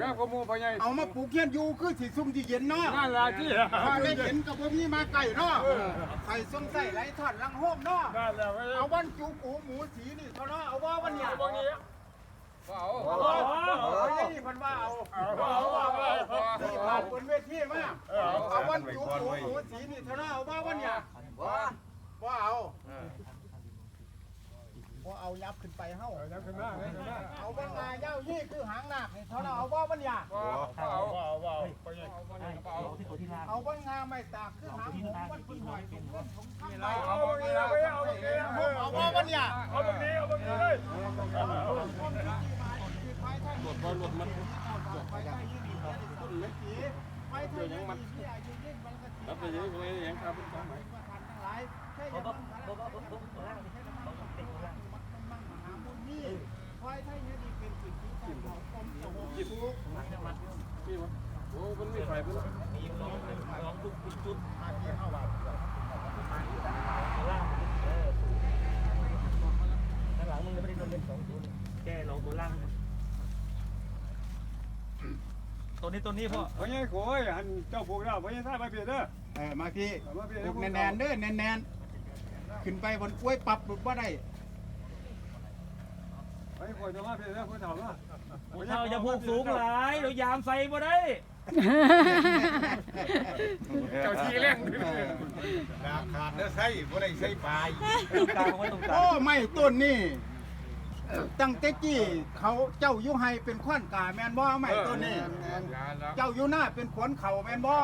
แล้วก็มูพญายเอามาปลูกเฮียนอยู่คือสิซุ่มที่เย็นเนาะนั่นล่ะที่ถ้าได้เห็นกับบ่มีมาไก่เนาะใส่ส้มใส่ไหลทอดลังโฮมเนาะนั่นแหละเอาวันจูปูหมูสีนี่เท่านั้นเอาว่าวันเนี้ยพวกนี้เอาเอาเอาอย่างนี้เพันว่าเอาเอาว่าเอาที่ผ่านบนเวทีมาเอาวันจูปูหมูสีนี่เท่านั้นเอาว่าวันเนี้ยว่าเอาว่า เอายับขึ้นไปเฮ้าแล้วขึ้นมาขึ้นมาเอาวันงาเย้ายี่คือหางหนักนี่เท่านั้นเอาว่าวันเนี้ยเอาเอาเอาพญายเอาวันงาไม่ตากคือหางหมูวันพุ่นหอยถุงเงินถุงข้างในเอาพวกนี้เอาไปเอาพวกนี้เอาว่าวันเนี้ยเอาพวกนี้เอาพวกนี้เลยหลดบอลหลดมันไปไทยยืนดีต้นเล็กสีไปไทยยืนดีที่อายุยิ่งมันก็สีรับไปยังไงยังครับเป็นของไหนว่าทันทั้งหลายแค่ยังมันหาบุญนี่ไปไทยยืนดีเป็นสิ่งที่ต้องเขาต้มจะห กทุกนี่วะโอ้มันไม่ไฟมันมาที่ห้าบาทข้างหลังมึงจะไม่ได้โดนเล่นสองตัวแกลองตัวล่างตัวนี้ตัวนี้พ่อพญายโขยหันเจ้าผูกแล้วพญายท่าไปเพียเด้อเออมาพี่ปลูกแน่นๆเด้อแน่นๆขึ้นไปบนกล้วยปรับหลุดว่าได้ พญายโขยจะมาเพียเด้อผู้เฒ่าละผู้เฒ่าจะพูกสูงหลายเดี๋ยวยามใส่บ่ได้ เจ้าทีแรงราขาดแล้วใส่บ่ได้ใส่ปลายตรงกลางเอาไว้ตรงกลาโอ้งไม่ต้นนี่ ตั้งแต่กี้เขาเจ้ายุไฮเป็นขวัญกาแมนบ่ไม่ต้นนี่เจ้าอยู่หน้าเป็นขวนเขาแม่นบ่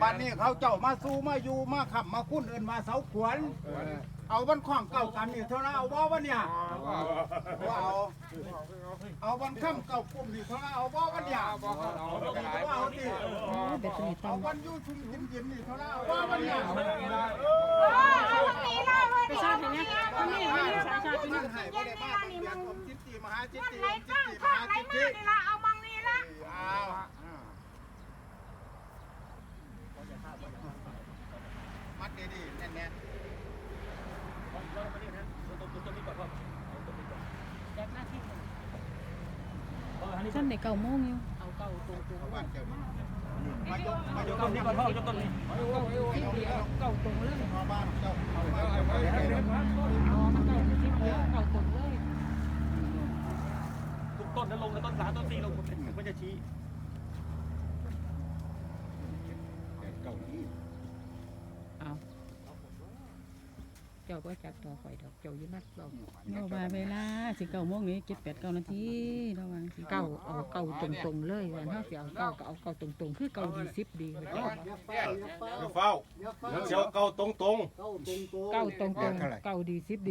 บัดนี้เขาเจ้ามาสู้มาอยู่มาขับมาคุ้นเอินมาเสาขวนเอาวันข้องเก่ากันนี่เท่านั้นเอาบ่วันเนี่ยว่าเอาเอาวันค่ำเก่าปุ่มนี่เท่านั้นเอาบ่วันเนี่ยเอาเอาดิเอาวันอยู่ชุมยินยินนี่เท่านั้นเอาบ่วันเนี่ยไปชาติเนี่ยคนนี้คนนี้ มันี่งให้บ่ได้บ้าเป็นเบียดอมจิตติมหาจิตติไหนอมจิตตั้งติมข้างหาไหนจิตมาตินี่ละเอามังนี่ละเอามัดดีๆแน่นๆฉันในเก่าโมงอยู่บ้านเจ้านี่มายกมายกต้นนี้ก่อนพ่อยกต้นนี้เก่าตรงเลยมาบ้านเจ้าเอาบ้านอ๋อมันเก่าคือที่เดียวเก่าตรงเลย ทุกต้นนั้นลงแล้วต้นสามต้นสี่ลงหมดเลยมันจะชี้เอาเจ้าก็จักต่อข่อยดอกเจ้าอยู่นัดเราเนาะว่าเวลาสิเก่าโมงนี้เจ็ดแปดเก้านาทีระวังสิเก่าเอาเก่าตรงตรงๆเลยวันเท่าสิเอาเก่าก็เอาเก่าตรงตรงๆคือเก่าดีสิบดีเลยเก่าเดี๋ยวเฝ้ามันเสียวเก่าตรงๆเก่าตรงตรงๆเก่าดีสิบดี